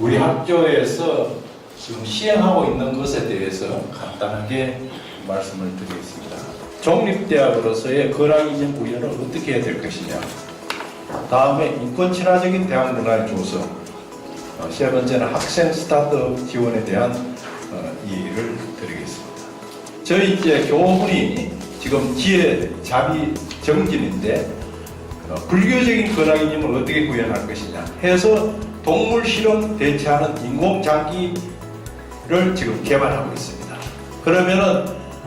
학교에서 지금 시행하고 있는 것에 대해서 간단하게 말씀을 드리겠습니다. 종립대학으로서의 거락이전 구현을 어떻게 해야 될 것이냐. 다음에 인권 친화적인 대학 문화의 조성. 어, 세 번째는 학생 스타트업 지원에 대한 어, 이의를 드리겠습니다. 저희 이제 교훈이 지금 지혜 자비 정진인데 어, 불교적인 거락이즘을 어떻게 구현할 것이냐 해서 동물 실험 대체하는 인공 장기를 지금 개발하고 있습니다. 그러면은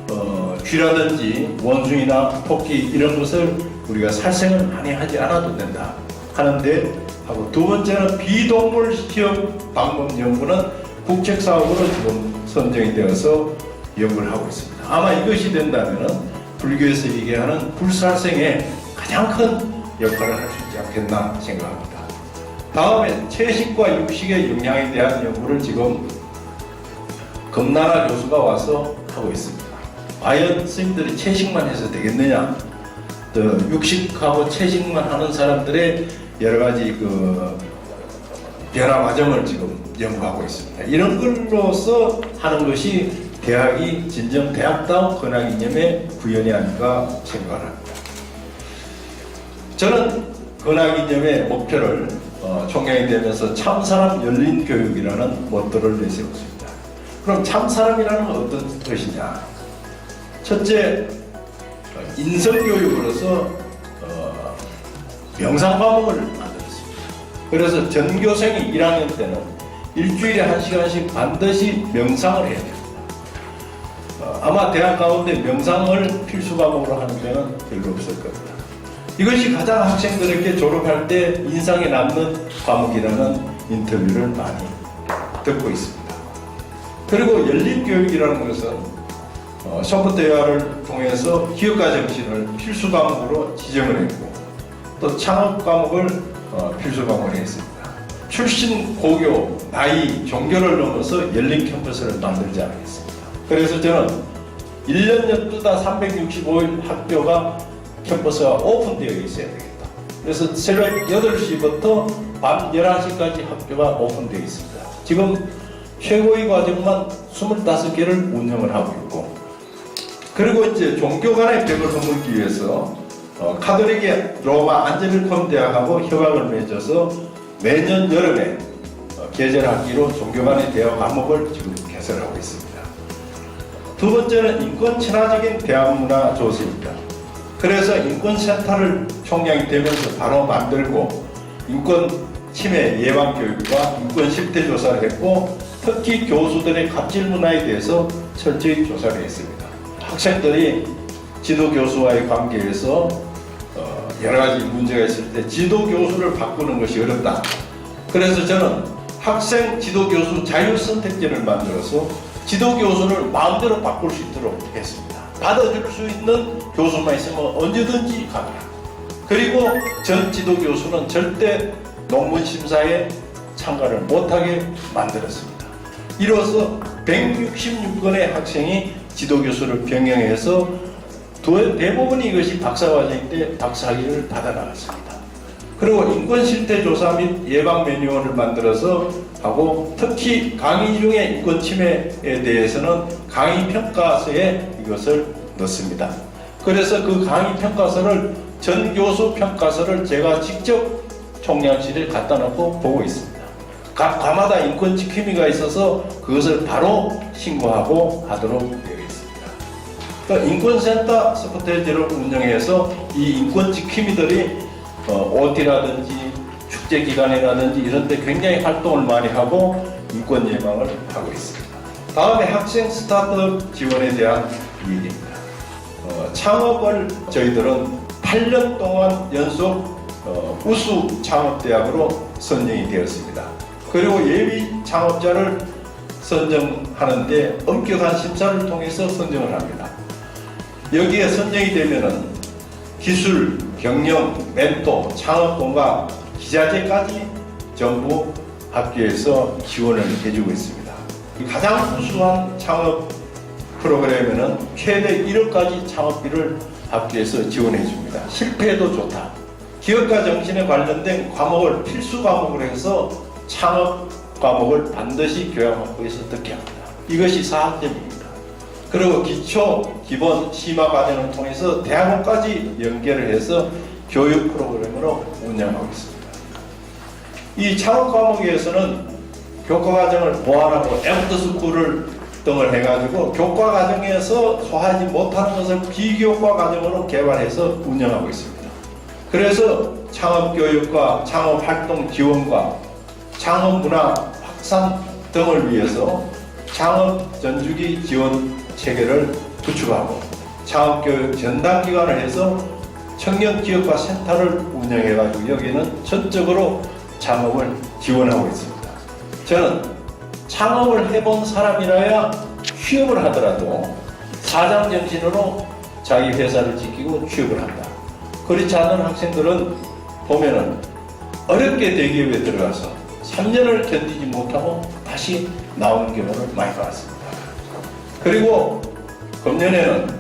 어, 쥐라든지 원숭이나 토끼 이런 것을 우리가 살생을 많이 하지 않아도 된다 하는데 하고 두 번째는 비동물 시험 방법 연구는 국책 사업으로 지금 선정이 되어서 연구를 하고 있습니다. 아마 이것이 된다면은 불교에서 얘기하는 불살생에 가장 큰 역할을 할 수 있지 않겠나 생각합니다. 다음에 채식과 육식의 영향에 대한 연구를 지금 금나라 교수가 와서 하고 있습니다. 과연 스님들이 채식만 해서 되겠느냐? 또 육식하고 채식만 하는 사람들의 여러 가지 그 변화 과정을 지금 연구하고 있습니다. 이런 걸로서 하는 것이 대학이 진정 대학다운 권학 이념의 구현이 아닌가 생각합니다. 저는 권학 이념의 목표를 어, 총경이 되면서 참사람 열린 교육이라는 모토를 내세웠습니다. 그럼 참사람이라는 건 어떤 뜻이냐? 첫째, 어, 인성교육으로서 어, 명상 과목을 만들었습니다. 그래서 전교생이 1학년 때는 일주일에 한 시간씩 반드시 명상을 해야 됩니다. 어, 아마 대학 가운데 명상을 필수 과목으로 하는 데는 별로 없을 겁니다. 이것이 가장 학생들에게 졸업할 때 인상에 남는 과목이라는 인터뷰를 많이 듣고 있습니다. 그리고 열린 교육이라는 것은 어, 소프트웨어를 통해서 기업가 정신을 필수 과목으로 지정을 했고 또 창업 과목을 어, 필수 과목으로 했습니다. 출신, 고교, 나이, 종교를 넘어서 열린 캠퍼스를 만들지 않겠습니다. 그래서 저는 1년 12다 365일 학교가 캠퍼스가 오픈되어 있어야 되겠다. 그래서 새벽 8시부터 밤 11시까지 학교가 오픈되어 있습니다. 지금 최고의 과정만 25개를 운영을 하고 있고 그리고 이제 종교 간의 벽을 허물기 위해서 어, 카톨릭의 로마 안젤리콘 대학하고 협약을 맺어서 매년 여름에 어, 개설하기로 종교 간의 대화 과목을 지금 개설하고 있습니다. 두 번째는 인권 친화적인 대학 문화 조성입니다. 그래서 인권센터를 총량이 되면서 바로 만들고 인권 침해 예방 교육과 인권 실태 조사를 했고 특히 교수들의 갑질 문화에 대해서 철저히 조사를 했습니다. 학생들이 지도 교수와의 관계에서 어, 여러 가지 문제가 있을 때 지도 교수를 바꾸는 것이 어렵다. 그래서 저는 학생 지도 교수 자유 선택제를 만들어서 지도 교수를 마음대로 바꿀 수 있도록 했습니다. 받아줄 수 있는 교수만 있으면 언제든지 갑니다. 그리고 전 지도 교수는 절대 논문 심사에 참가를 못하게 만들었습니다. 이로써 166건의 학생이 지도 교수를 병행해서 도- 대부분이 이것이 박사과정인데 박사학위를 받아 나갔습니다. 그리고 인권 실태 조사 및 예방 매뉴얼을 만들어서 하고 특히 강의 중에 인권 침해에 대해서는 강의 평가서에 이것을 넣습니다. 그래서 그 강의 평가서를 전 교수 평가서를 제가 직접 총량실에 갖다 놓고 보고 있습니다. 각 과마다 인권 지킴이가 있어서 그것을 바로 신고하고 하도록 되어 있습니다. 또 인권센터 소프트웨어를 운영해서 이 인권 지킴이들이 어, OT라든지 축제 기간이라든지 이런 데 굉장히 활동을 많이 하고 인권 예방을 하고 있습니다. 다음에 학생 스타트업 지원에 대한 이익입니다. 어, 창업을 저희들은 8년 동안 연속 어, 우수 창업대학으로 선정이 되었습니다. 그리고 예비 창업자를 선정하는데 엄격한 심사를 통해서 선정을 합니다. 여기에 선정이 되면은 기술, 경영, 멘토, 창업본과 기자재까지 전부 학교에서 지원을 해주고 있습니다. 가장 우수한 창업 프로그램에는 최대 1억까지 창업비를 학교에서 지원해 줍니다. 실패해도 좋다. 기업가 정신에 관련된 과목을 필수 과목으로 해서 창업 과목을 반드시 교양학부에서 듣게 합니다. 이것이 4학점입니다. 그리고 기초, 기본, 심화 과정을 통해서 대학원까지 연계를 해서 교육 프로그램으로 운영하고 있습니다. 이 창업 과목에서는 교과 과정을 보완하고 애프터 스쿨을 등을 해가지고 교과 과정에서 소화하지 못하는 것을 비교과 과정으로 개발해서 운영하고 있습니다. 그래서 창업 교육과 창업 활동 지원과 창업 문화 확산 등을 위해서 창업 전주기 지원 체계를 구축하고 창업 교육 전담 기관을 해서 청년 기업과 센터를 운영해가지고 여기는 전적으로 창업을 지원하고 있습니다. 저는 창업을 해본 사람이라야 취업을 하더라도 사장 정신으로 자기 회사를 지키고 취업을 한다. 그렇지 않은 학생들은 보면은 어렵게 대기업에 들어가서 3년을 견디지 못하고 다시 나오는 경우를 많이 봤습니다. 그리고 금년에는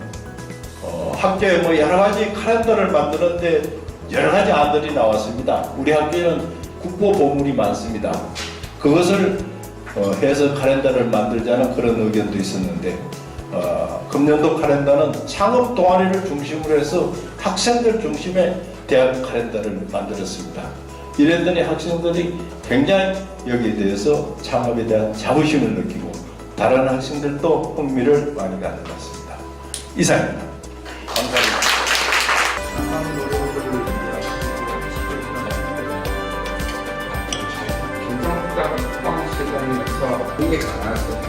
어, 학교에 뭐 여러 가지 카렌더를 만드는데 여러 가지 안들이 나왔습니다. 우리 학교에는 국보 보물이 많습니다. 그것을 어, 해서 카렌더를 만들자는 그런 의견도 있었는데 어, 금년도 카렌더는 창업 동아리를 중심으로 해서 학생들 중심의 대학 카렌더를 만들었습니다. 이랬더니 학생들이 굉장히 여기에 대해서 창업에 대한 자부심을 느끼고 다른 학생들도 흥미를 많이 같습니다. 이상입니다. 감사합니다. 공개가 나왔어요.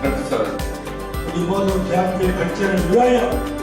그래서 우리 모든 대학교의 발전을 위하여